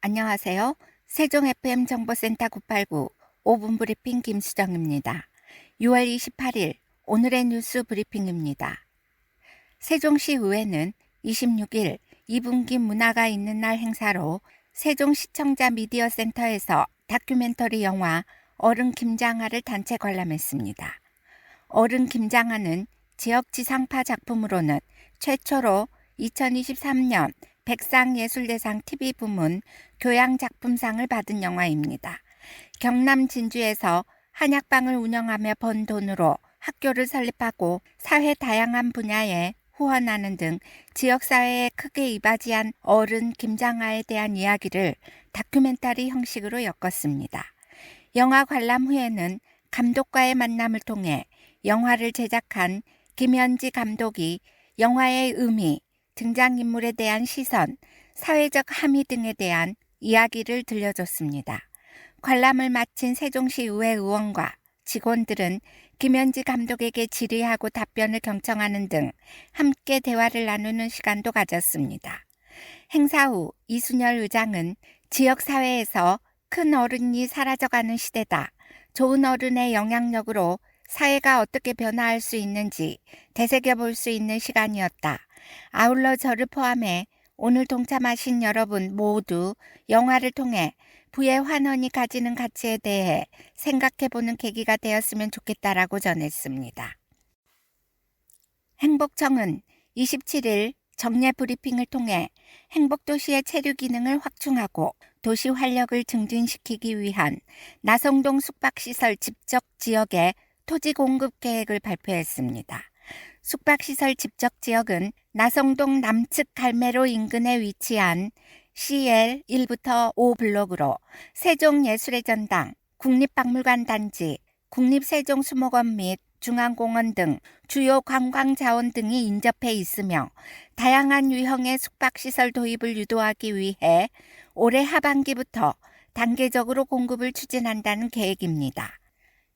안녕하세요. 세종 FM 정보센터 989 5분 브리핑 김수정입니다. 6월 28일 오늘의 뉴스 브리핑입니다. 세종시 의회는 26일 2분기 문화가 있는 날 행사로 세종 시청자 미디어 센터에서 다큐멘터리 영화 어른 김장하를 단체 관람했습니다. 어른 김장하는 지역 지상파 작품으로는 최초로 2023년 백상예술대상 TV 부문 교양작품상을 받은 영화입니다. 경남 진주에서 한약방을 운영하며 번 돈으로 학교를 설립하고 사회 다양한 분야에 후원하는 등 지역사회에 크게 이바지한 어른 김장하에 대한 이야기를 다큐멘터리 형식으로 엮었습니다. 영화 관람 후에는 감독과의 만남을 통해 영화를 제작한 김현지 감독이 영화의 의미, 등장인물에 대한 시선, 사회적 함의 등에 대한 이야기를 들려줬습니다. 관람을 마친 세종시 의회 의원과 직원들은 김현지 감독에게 질의하고 답변을 경청하는 등 함께 대화를 나누는 시간도 가졌습니다. 행사 후 이순열 의장은 지역사회에서 큰 어른이 사라져가는 시대다. 좋은 어른의 영향력으로 사회가 어떻게 변화할 수 있는지 되새겨 볼 수 있는 시간이었다. 아울러 저를 포함해 오늘 동참하신 여러분 모두 영화를 통해 부의 환원이 가지는 가치에 대해 생각해 보는 계기가 되었으면 좋겠다라고 전했습니다. 행복청은 27일 정례 브리핑을 통해 행복도시의 체류 기능을 확충하고 도시 활력을 증진시키기 위한 나성동 숙박시설 집적 지역의 토지 공급 계획을 발표했습니다. 숙박시설 집적 지역은 나성동 남측 갈매로 인근에 위치한 CL 1부터 5 블록으로 세종예술의 전당, 국립박물관 단지, 국립세종수목원 및 중앙공원 등 주요 관광 자원 등이 인접해 있으며 다양한 유형의 숙박시설 도입을 유도하기 위해 올해 하반기부터 단계적으로 공급을 추진한다는 계획입니다.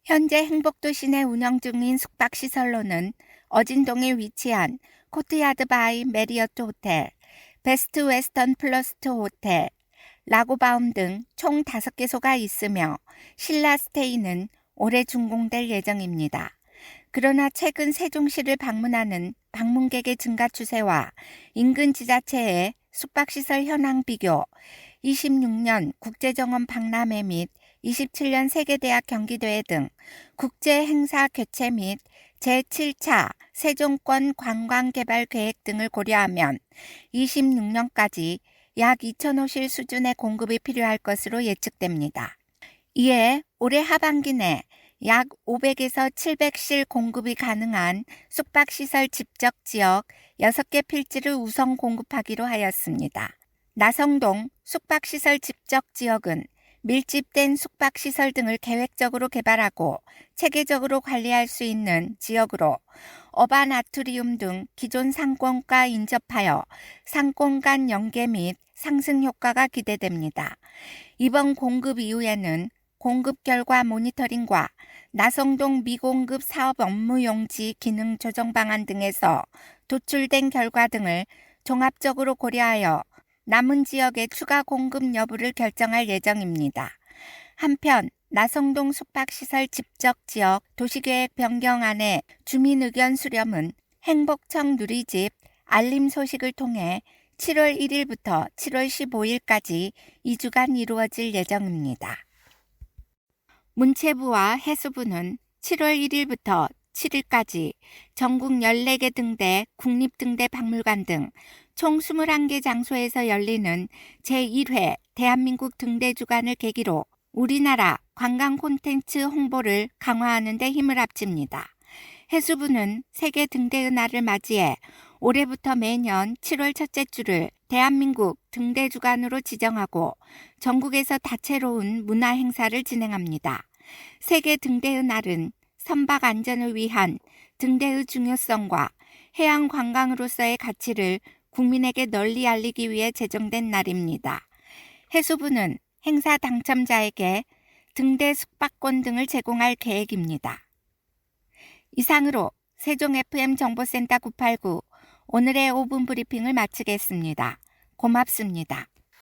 현재 행복도 시 내 운영 중인 숙박시설로는 어진동에 위치한 코트야드 바이 메리어트 호텔, 베스트 웨스턴 플러스트 호텔, 라고바움 등 총 5개소가 있으며 신라 스테이는 올해 준공될 예정입니다. 그러나 최근 세종시를 방문하는 방문객의 증가 추세와 인근 지자체의 숙박시설 현황 비교, 26년 국제정원 박람회 및 27년 세계대학 경기대회 등 국제 행사 개최 및 제7차 세종권 관광개발 계획 등을 고려하면 26년까지 약 2,000호실 수준의 공급이 필요할 것으로 예측됩니다. 이에 올해 하반기 내 약 500에서 700실 공급이 가능한 숙박시설 집적 지역 6개 필지를 우선 공급하기로 하였습니다. 나성동 숙박시설 집적 지역은 밀집된 숙박시설 등을 계획적으로 개발하고 체계적으로 관리할 수 있는 지역으로 어반 아트리움 등 기존 상권과 인접하여 상권 간 연계 및 상승 효과가 기대됩니다. 이번 공급 이후에는 공급 결과 모니터링과 나성동 미공급 사업 업무 용지 기능 조정 방안 등에서 도출된 결과 등을 종합적으로 고려하여 남은 지역의 추가 공급 여부를 결정할 예정입니다. 한편 나성동 숙박시설 집적 지역 도시계획 변경안의 주민 의견 수렴은 행복청 누리집 알림 소식을 통해 7월 1일부터 7월 15일까지 2주간 이루어질 예정입니다. 문체부와 해수부는 7월 1일부터 7일까지 전국 14개 등대, 국립등대 박물관 등 총 21개 장소에서 열리는 제1회 대한민국 등대 주간을 계기로 우리나라 관광 콘텐츠 홍보를 강화하는 데 힘을 합칩니다. 해수부는 세계 등대의 날을 맞이해 올해부터 매년 7월 첫째 주를 대한민국 등대 주간으로 지정하고 전국에서 다채로운 문화 행사를 진행합니다. 세계 등대의 날은 선박 안전을 위한 등대의 중요성과 해양 관광으로서의 가치를 국민에게 널리 알리기 위해 제정된 날입니다. 해수부는 행사 당첨자에게 등대 숙박권 등을 제공할 계획입니다. 이상으로 세종 FM 정보센터 989 오늘의 5분 브리핑을 마치겠습니다. 고맙습니다.